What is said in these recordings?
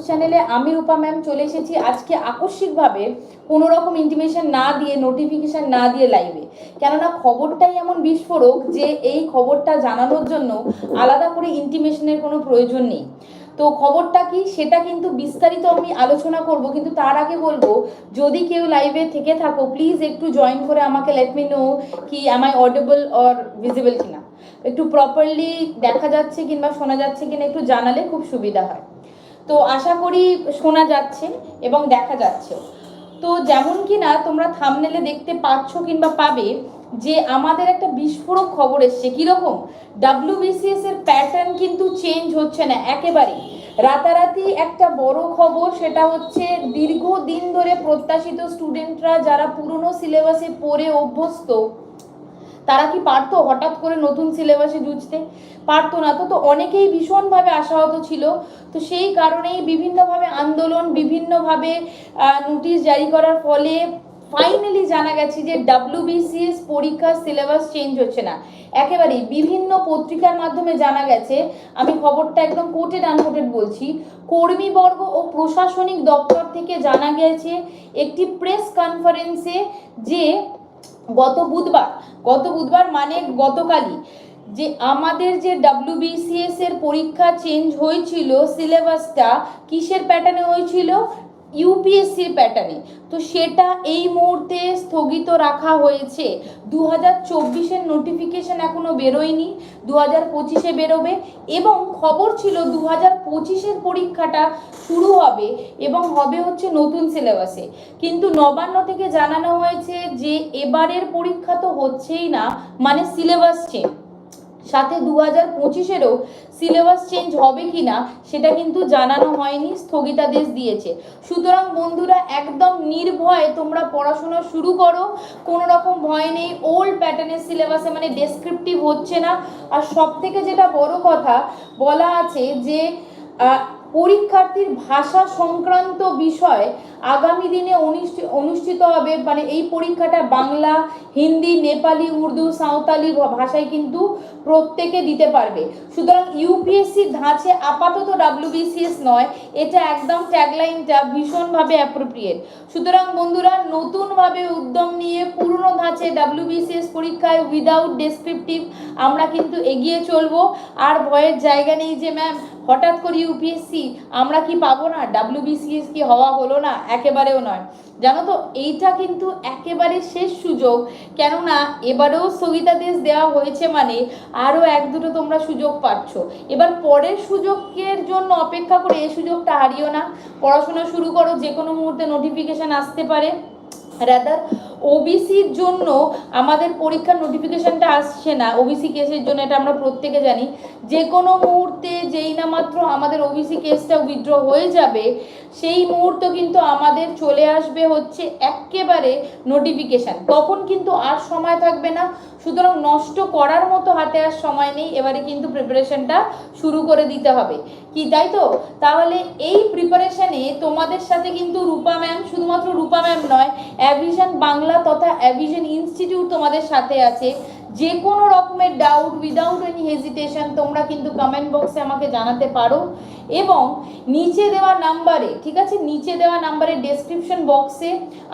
News চ্যানেলে আমি রূপা ma'am চলে এসেছি। আজকে আকস্মিকভাবে কোনো রকম ইন্টিমেশন না দিয়ে নোটিফিকেশন না দিয়ে লাইভে কেননা খবরটাই এমন বিস্ফোরক যে এই খবরটা জানানোর জন্য আলাদা করে ইন্টিমেশনের কোনো প্রয়োজন নেই। তো খবরটা কি, সেটা কিন্তু বিস্তারিত আমি আলোচনা করব, কিন্তু তার আগে বলব, যদি কেউ লাইভে থেকে থাকো প্লিজ একটু জয়েন করে আমাকে লেট মি নো কি am I audible or visible কিনা। একটু প্রপারলি দেখা যাচ্ছে কিংবা শোনা যাচ্ছে কিনা একটু জানালে খুব সুবিধা হয়। তো আশা করি শোনা যাচ্ছে এবং দেখা যাচ্ছে। তো যেমন কিনা তোমরা থামনেলে দেখতে পাচ্ছ কিংবা পাবে যে আমাদের একটা বিস্ফোরক খবর এসছে। কীরকম? ডাব্লিউবিসিএস এর প্যাটার্ন কিন্তু চেঞ্জ হচ্ছে না একেবারেই রাতারাতি একটা বড় খবর, সেটা হচ্ছে দীর্ঘদিন ধরে প্রত্যাশিত স্টুডেন্টরা যারা পুরনো সিলেবাসে পড়ে অভ্যস্ত তারা কি পারতো হঠাৎ করে নতুন সিলেবাসে জুঝতে? পারতো না তো তো অনেকেই ভীষণভাবে আশাহত ছিল। তো সেই কারণেই বিভিন্নভাবে আন্দোলন, বিভিন্নভাবে নোটিশ জারি করার ফলে ফাইনালি জানা গেছে যে ডাব্লিউবিসিএস পরীক্ষার সিলেবাস চেঞ্জ হচ্ছে না। একেবারেই বিভিন্ন পত্রিকার মাধ্যমে জানা গেছে, আমি খবরটা একদম কোটেড আনকোটেড বলছি, কর্মীবর্গ ও প্রশাসনিক দপ্তর থেকে জানা গেছে, একটি প্রেস কনফারেন্সে যে গত বুধবার গত বুধবার মানে গতকালই, যে আমাদের যে ডাব্লিউবিসিএস এর পরীক্ষা চেঞ্জ হয়েছিল সিলেবাসটা কিসের প্যাটার্নে হয়েছিল? ইউপিএসসির প্যাটার্নে তো সেটা এই মুহূর্তে স্থগিত রাখা হয়েছে। দু হাজার চব্বিশের নোটিফিকেশন এখনও বেরোয়নি দু হাজার পঁচিশে বেরোবে এবং খবর ছিল দু হাজার পঁচিশের পরীক্ষাটা শুরু হবে এবং হবে হচ্ছে নতুন সিলেবাসে কিন্তু নবান্ন থেকে জানানো হয়েছে যে এবারের পরীক্ষা তো হচ্ছেই না মানে সিলেবাস চেঞ্জ সাথে দু হাজার পঁচিশেরও সিলেবাস চেঞ্জ হবে কি না সেটা কিন্তু জানানো হয়নি, স্থগিতাদেশ দিয়েছে। সুতরাং বন্ধুরা, একদম নির্ভয়ে তোমরা পড়াশোনা শুরু করো কোনো রকম ভয় নেই ওল্ড প্যাটার্নের সিলেবাসে মানে ডেসক্রিপটিভ হচ্ছে না। আর সব থেকে যেটা বড় কথা, বলা আছে যে পরীক্ষার্থীর ভাষা সংক্রান্ত বিষয় আগামী দিনে অনুষ্ঠিত হবে। মানে এই পরীক্ষাটা বাংলা, হিন্দি, নেপালি, উর্দু, সাঁওতালি ভাষায় কিন্তু প্রত্যেকে দিতে পারবে। সুতরাং ইউপিএসসি ধাঁচে আপাতত ডাব্লিউবিসিএস নয়। এটা একদম ট্যাগলাইনটা ভীষণভাবে অ্যাপ্রোপ্রিয়েট সুতরাং বন্ধুরা, নতুনভাবে উদ্যম নিয়ে পুরনো ধাঁচে ডাব্লিউবিসিএস পরীক্ষায় উইদাউট ডেসক্রিপটিভ আমরা কিন্তু এগিয়ে চলবো। আর ভয়ের জায়গা নেই যে ম্যাম হঠাৎ করে ইউপিএসসি আমরা কি পাবো না? ডাব্লিউবিসিএস কি হওয়া হলো না? একেবারেও নয়। জানো তো, এইটা কিন্তু একেবারে শেষ সুযোগ। কেননা, এবারেও স্থগিতাদেশ দেওয়া হয়েছে মানে আরও এক দুটো তোমরা সুযোগ পাচ্ছ। এবার পরের সুযোগের জন্য অপেক্ষা করে এই সুযোগটা হারিও না। পড়াশোনা শুরু করো যে কোনো মুহূর্তে নোটিফিকেশান আসতে পারে। রাদার ওবিসির জন্য আমাদের পরীক্ষার নোটিফিকেশানটা আসছে না। ওবিসি কেসের জন্য এটা আমরা প্রত্যেকে জানি। যে কোনো মুহূর্তে যেই না মাত্র আমাদের ওবিসি কেসটা উইথড্র হয়ে যাবে, সেই মুহূর্ত কিন্তু আমাদের চলে আসবে হচ্ছে একেবারে নোটিফিকেশান তখন কিন্তু আর সময় থাকবে না। সুতরাং নষ্ট করার মতো হাতে আর সময় নেই, এবারে কিন্তু প্রিপারেশনটা শুরু করে দিতে হবে। কি, তাই তো? তাহলে এই প্রিপারেশনে তোমাদের সাথে কিন্তু রূপা ম্যাম শুধুমাত্র রূপা ম্যাম নয় অ্যাভিশন বাংলা তথা অ্যাভিশন ইনস্টিটিউট তোমাদের সাথে আছে। যে কোনো রকমের ডাউট উইদাউট এনি হেজিটেশন তোমরা কিন্তু কমেন্ট বক্সে আমাকে জানাতে পারো। এবং নিচে দেওয়া নাম্বারে, ঠিক আছে? নিচে দেওয়া নাম্বারে ডেসক্রিপশন বক্সে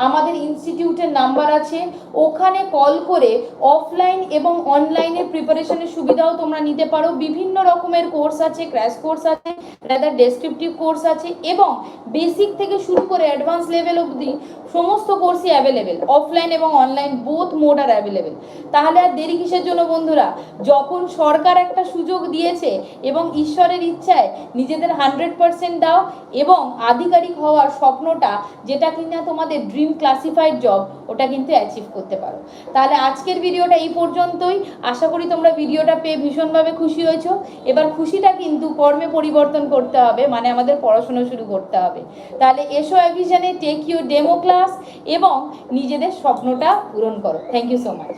আমাদের ইনস্টিটিউটের নাম্বার আছে। ওখানে কল করে অফলাইন এবং অনলাইনে প্রিপারেশনের সুবিধাও তোমরা নিতে পারো। বিভিন্ন রকমের কোর্স আছে ক্র্যাশ কোর্স আছে রাদার ডেসক্রিপটিভ কোর্স আছে এবং বেসিক থেকে শুরু করে অ্যাডভান্স লেভেল অবধি সমস্ত কোর্সই অ্যাভেলেবেল অফলাইন এবং অনলাইন বোথ মোড আর অ্যাভেলেবেল তাহলে আর দেরি কিসের জন্য বন্ধুরা? যখন সরকার একটা সুযোগ দিয়েছে এবং ঈশ্বরের ইচ্ছায় নিজেদের হান্ড্রেড পার্সেন্ট দাও এবং আধিকারিক হওয়ার স্বপ্নটা যেটা কিনা তোমাদের ড্রিম ক্লাসিফাইড জব ওটা কিন্তু অ্যাচিভ করতে পারো। তাহলে আজকের ভিডিওটা এই পর্যন্তই। আশা করি তোমরা ভিডিওটা পেয়ে ভীষণভাবে খুশি হয়েছো। এবার খুশিটা কিন্তু কর্মে পরিবর্তন করতে হবে মানে আমাদের পড়াশোনা শুরু করতে হবে। তাহলে এসো অ্যাভিশনে টেক ইউ ডেমো ক্লাস এবং নিজেদের স্বপ্নটা পূরণ করো। Thank you so much